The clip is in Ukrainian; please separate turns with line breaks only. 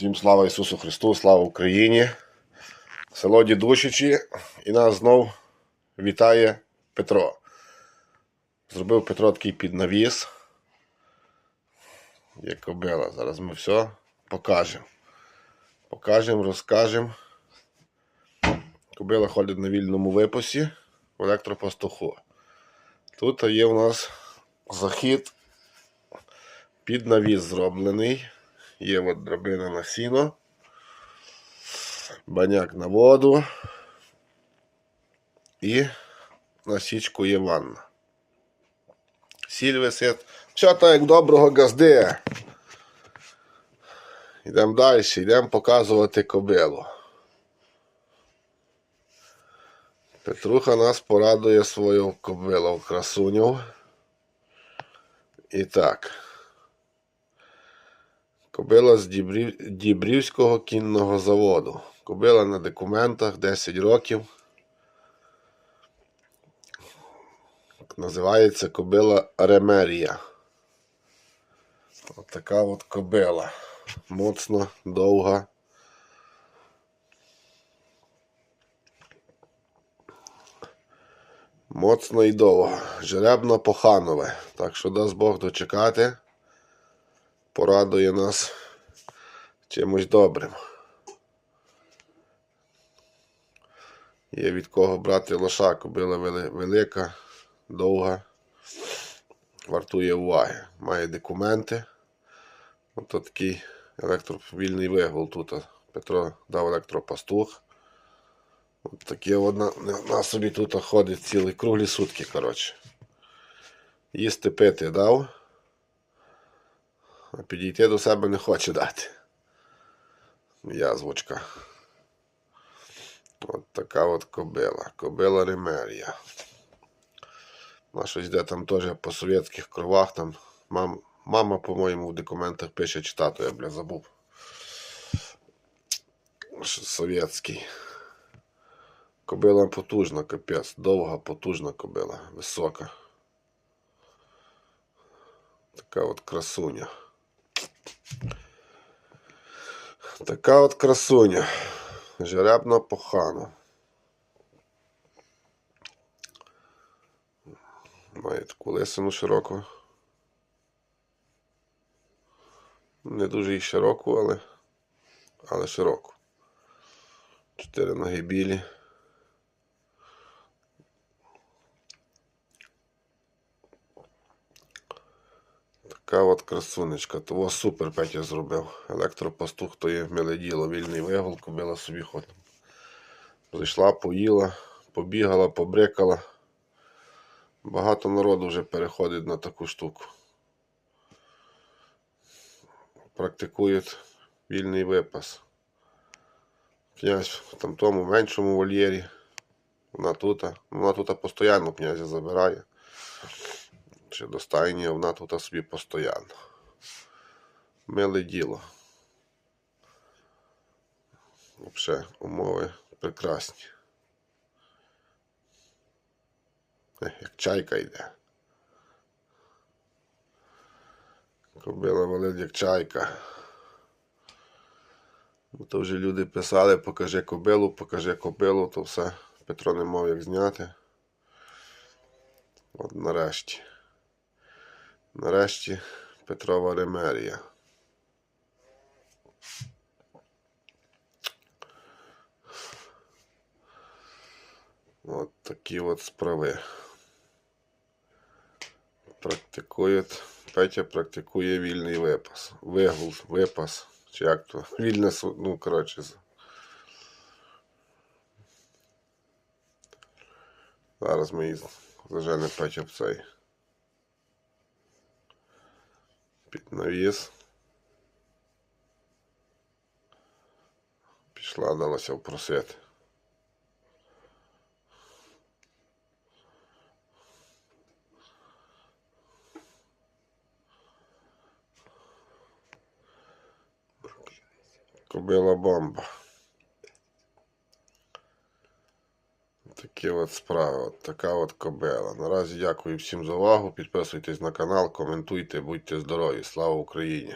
Всім слава Ісусу Христу, слава Україні. Село Дідушичі і нас знов вітає Петро. Зробив Петро такий піднавіс. Є кобила. Зараз ми все покажемо. Покажемо, розкажемо. Кобила ходить на вільному випусі в електропастуху. Тут є у нас захід під навіс зроблений. Є от драбина на сіно, баняк на воду і на січку є ванна. Сіль висить. Все так доброго газди. Йдемо далі, йдемо показувати кобилу. Петруха нас порадує свою кобилу красуню. І так. Кобила з Дібрів... Дібрівського кінного заводу. Кобила на документах 10 років. Називається кобила Ремерія. От така от кобила. Моцна, довга. Моцно і довго. Жеребно поханове. Так що дасть Бог дочекати порадує нас чимось добрим. Є від кого брати лоша, кобила велика, довга, вартує уваги. Має документи. Ото такий електровільний вигул тут. Петро дав електропастух. От таке одна на собі тут ходить цілі круглі сутки, коротше. Їсти пити дав. А підійти до себе не хоче дати. Язвочка. От така от кобила. Кобила Ремерія. Вона щось йде там теж по совєтських кровах. Там мам, мама, по-моєму, в документах пише чи тато, я бля забув. Совєтський. Кобила потужна, капець. Довга, потужна кобила. Висока. Така от красуня. Така от красуня. Жеребна похана. Має таку лисину широку. Не дуже і широку, але, але широку. Чотири ноги білі. Така от красунечка. Того супер Петя зробив. Електропастух то є миле діло, вільний вигул, кобила собі ходить. Зайшла, поїла, побігала, побрикала. Багато народу вже переходить на таку штуку. Практикують вільний випас. Князь в там тому меншому вольєрі. Вона тут. Вона тут постійно князя забирає чи до вона тут собі постійно. Миле діло. Взагалі, умови прекрасні. Як чайка йде. Кобила валить як чайка. Ну, То вже люди писали, покажи кобилу, покажи кобилу, то все. Петро не мав як зняти. От нарешті. Нарешті Петрова Ремерія. От такі от справи. Практикують. Петя практикує вільний випас. Вигул, випас. Чи як то? Вільне, ну, коротше. Зараз ми зажене Петя в цей. Під навіс. Пішла, далася впросити. Кобила бомба. Такі от справи, от така от кобела. Наразі дякую всім за увагу. Підписуйтесь на канал, коментуйте, будьте здорові. Слава Україні!